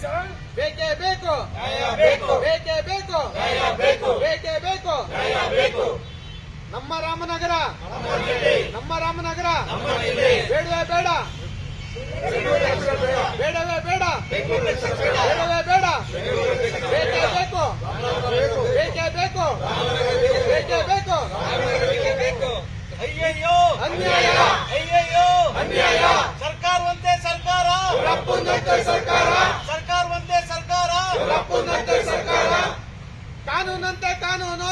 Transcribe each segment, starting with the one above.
ಬೇಕೇ ಬೇಕು. ಬೇಕೇ. ಬೇಕು. ಬೇಕೇ ಬೇಕು. ನಮ್ಮ ರಾಮನಗರ. ನಮ್ಮ ರಾಮನಗರ. ಬೇಡವೇ ಬೇಡ. ಬೇಡವೇ ಬೇಡ. ಬೇಡವೇ ಬೇಡ. ಬೇಕೇ ಬೇಕು. ಬೇಕೇ ಬೇಕು. ಬೇಕೇ ಬೇಕು. ಅಯ್ಯಯ್ಯೋ. ಅನ್ಯಾಯ. ಅಯ್ಯಯ್ಯೋ. ಅನ್ಯಾಯ. ಕಾನೂನಂತೆ ಕಾನೂನು.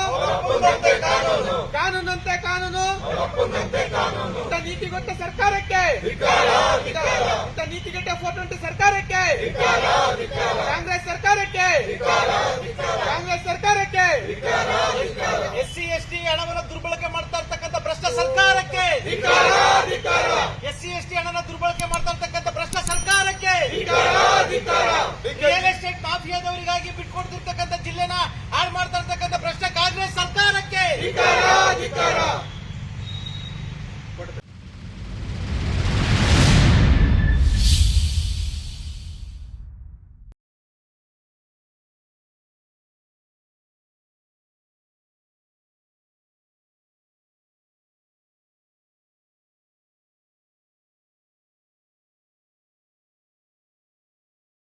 ಕಾನೂನಂತೆ ಕಾನೂನು. ಇಂಥ ನೀತಿಗೊಟ್ಟ ಸರ್ಕಾರಕ್ಕೆ? ಇಂಥ ನೀತಿಗೆಟ್ಟ ಫೋಟೋ ಉಂಟು ಸರ್ಕಾರಕ್ಕೆ? ಕಾಂಗ್ರೆಸ್ ಸರ್ಕಾರಕ್ಕೆ? ಕಾಂಗ್ರೆಸ್ ಸರ್ಕಾರಕ್ಕೆ? ಎಸ್ ಸಿ ಎಸ್ ಟಿ ಹಣವನ್ನು ದುರ್ಬಳಕೆ ಮಾಡ್ತಾ ಇರ್ತಕ್ಕಂಥ ಭ್ರಷ್ಟ ಸರ್ಕಾರಕ್ಕೆ? ಎಸ್ ಸಿ ಎಸ್ ಟಿ ಹಣನ ದುರ್ಬಳಕೆ ಮಾಡ್ತಾ ಇರ್ತಕ್ಕಂಥ ಭ್ರಷ್ಟ ಸರ್ಕಾರಕ್ಕೆ? ರಿಯಲ್ ಎಸ್ಟೇಟ್ ಮಾಫಿಯಾದವರಿಗಾಗಿ ಬಿಟ್ಕೊಂಡು